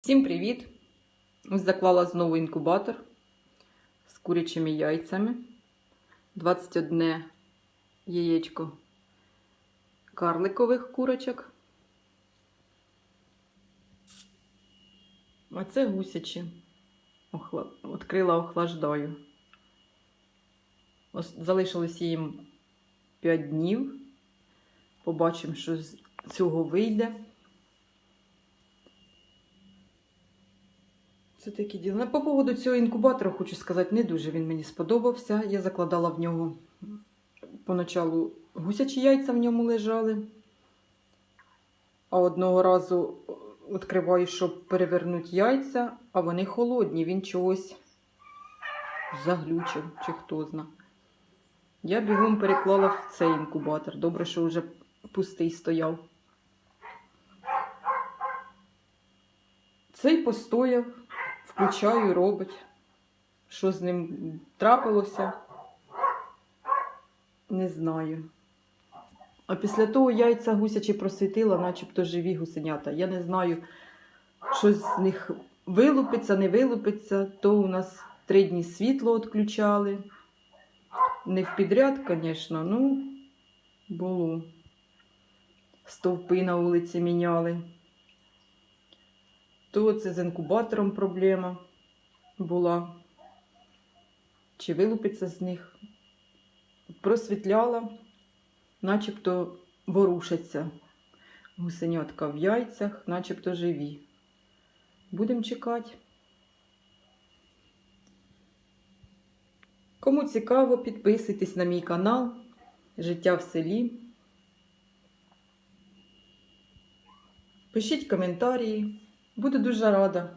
Всім привіт! Ось заклала знову інкубатор з курячими яйцями. 21 яєчко карликових курочок. А це гусячі. Відкрила охлаждаю. Ось залишилось їм 5 днів. Побачимо, що з цього вийде. Це такі діла. По поводу цього інкубатора хочу сказати, не дуже він мені сподобався. Я закладала в нього поначалу гусячі яйця в ньому лежали. А одного разу відкриваю, щоб перевернути яйця, а вони холодні, він чогось заглючив, чи хто зна. Я бігом переклала в цей інкубатор. Добре, що вже пустий стояв. Цей постояв, включаю, робить. Що з ним трапилося, не знаю. А після того яйця гусячі просвітила, начебто живі гусенята. Я не знаю, що з них вилупиться, не вилупиться. То у нас три дні світло відключали. Не в підряд, звісно, ну було. Стовпи на вулиці міняли. То це з інкубатором проблема була. Чи вилупиться з них? Просвітляла, начебто ворушаться. Гусенятка в яйцях, начебто живі. Будемо чекати. Кому цікаво, підписуйтесь на мій канал Життя в селі. Пишіть коментарі. Буду дуже рада.